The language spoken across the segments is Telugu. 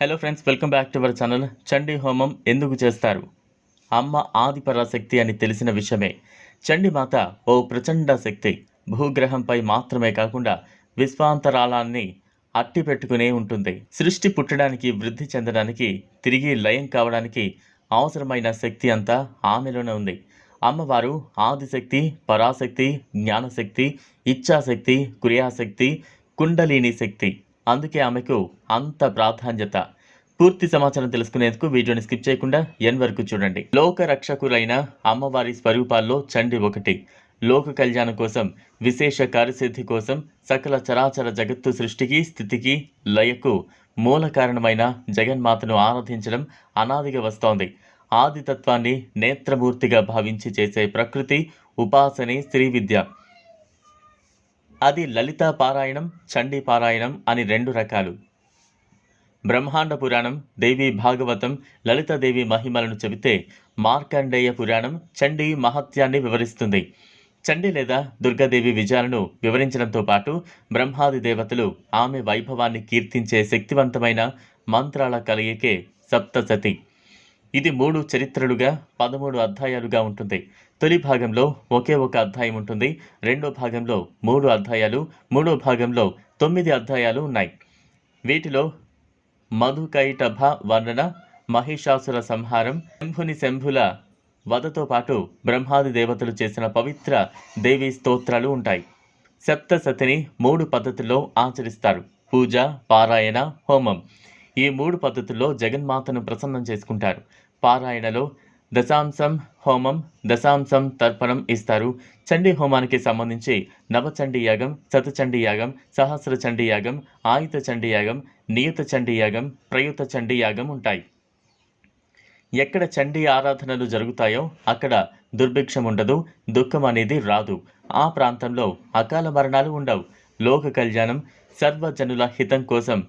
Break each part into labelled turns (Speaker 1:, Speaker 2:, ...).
Speaker 1: Hello friends welcome back to our channel Chandi homam ఎందుకు చేస్తారు? అమ్మ ఆది పరాశక్తి అని తెలిసిన విషయమే. చండీమాత ఓ ప్రచండ శక్తి. భూగ్రహంపై మాత్రమే కాకుండా విశ్వాంతరాళాన్ని అట్టి పెట్టుకునే ఉంటుంది. సృష్టి పుట్టడానికి వృద్ధి చెందడానికి తిరిగి లయం కావడానికి అవసరమైన శక్తి అంతా ఆమెలోనే ఉంది. అమ్మవారు ఆదిశక్తి పరాశక్తి జ్ఞానశక్తి ఇచ్ఛాశక్తి క్రియాశక్తి కుండలిని శక్తి. అందుకే ఆమెకు అంత ప్రాధాన్యత. పూర్తి సమాచారం తెలుసుకునేందుకు వీడియోని స్కిప్ చేయకుండా ఎన్ వరకు చూడండి. లోక రక్షకులైన అమ్మవారి స్వరూపాల్లో చండి ఒకటి. లోక కళ్యాణం కోసం విశేష కార్యసిద్ధి కోసం సకల చరాచర జగత్తు సృష్టికి స్థితికి లయకు మూల కారణమైన జగన్మాతను ఆరాధించడం అనాదిగా వస్తోంది. ఆదితత్వాన్ని నేత్రమూర్తిగా భావించి చేసే ప్రకృతి ఉపాసనే స్త్రీ విద్య అది లలిత పారాయణం చండీ పారాయణం అని రెండు రకాలు. బ్రహ్మాండ పురాణం దేవి భాగవతం లలితాదేవి మహిమలను చెబితే మార్కండేయ పురాణం చండీ మహత్యాన్ని వివరిస్తుంది. చండీ లేదా దుర్గాదేవి విజయాలను వివరించడంతో పాటు బ్రహ్మాది దేవతలు ఆమె వైభవాన్ని కీర్తించే శక్తివంతమైన మంత్రాల కలయికే సప్తసతి ఇది మూడు చరిత్రలుగా పదమూడు అధ్యాయాలుగా ఉంటుంది. తొలి భాగంలో ఒకే ఒక అధ్యాయం ఉంటుంది. రెండో భాగంలో మూడు అధ్యాయాలు మూడో భాగంలో తొమ్మిది అధ్యాయాలు ఉన్నాయి. వీటిలో మధుకైటభ వర్ణన మహిషాసుర సంహారం శంభుని శంభుల వధతో పాటు బ్రహ్మాది దేవతలు చేసిన పవిత్ర దేవీ స్తోత్రాలు ఉంటాయి. సప్తసతిని మూడు పద్ధతుల్లో ఆచరిస్తారు. పూజ పారాయణ హోమం. ఈ మూడు పద్ధతుల్లో జగన్మాతను ప్రసన్నం చేసుకుంటారు. పారాయణలో దశాంశం హోమం దశాంశం తర్పణం ఇస్తారు. చండీ హోమానికి సంబంధించి నవచండీ యాగం శతచండీ యాగం సహస్ర చండీ యాగం ఆయుత చండీ యాగం నియత చండీ యాగం ప్రయుత చండీ యాగం ఉంటాయి. ఎక్కడ చండీ ఆరాధనలు జరుగుతాయో అక్కడ దుర్భిక్షం ఉండదు దుఃఖం అనేది రాదు. ఆ ప్రాంతంలో అకాల మరణాలు ఉండవు. లోక కళ్యాణం సర్వజనుల హితం కోసం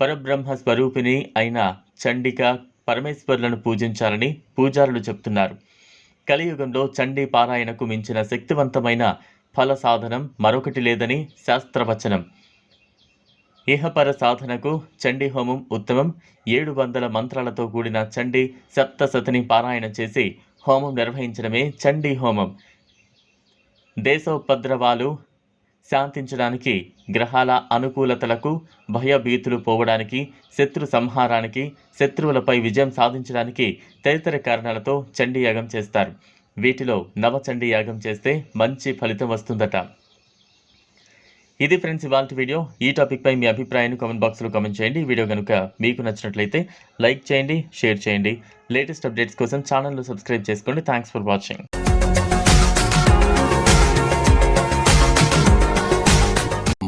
Speaker 1: పరబ్రహ్మ స్వరూపిణి అయిన చండిక పరమేశ్వరులను పూజించాలని పూజారులు చెప్తున్నారు. కలియుగంలో చండీ పారాయణకు మించిన శక్తివంతమైన ఫల సాధనం మరొకటి లేదని శాస్త్రవచనం. ఇహపర సాధనకు చండీ హోమం ఉత్తమం. ఏడు వందల మంత్రాలతో కూడిన చండీ సప్తసతిని పారాయణ చేసి హోమం నిర్వహించడమే చండీ హోమం. దేశోపద్రవాలు శాంతించడానికి గ్రహాల అనుకూలతలకు భయభీతులు పోవడానికి శత్రు సంహారానికి శత్రువులపై విజయం సాధించడానికి తదితర కారణాలతో చండీ యాగం చేస్తారు. వీటిలో నవచండీ యాగం చేస్తే మంచి ఫలితం వస్తుందట. ఇది ఫ్రెండ్స్ ఇవాళ వీడియో. ఈ టాపిక్పై మీ అభిప్రాయాన్ని కామెంట్ బాక్స్లో కామెంట్ చేయండి. వీడియో కనుక మీకు నచ్చినట్లయితే లైక్ చేయండి షేర్ చేయండి. లేటెస్ట్ అప్డేట్స్ కోసం ఛానల్ను సబ్స్క్రైబ్ చేసుకోండి. Thanks for watching.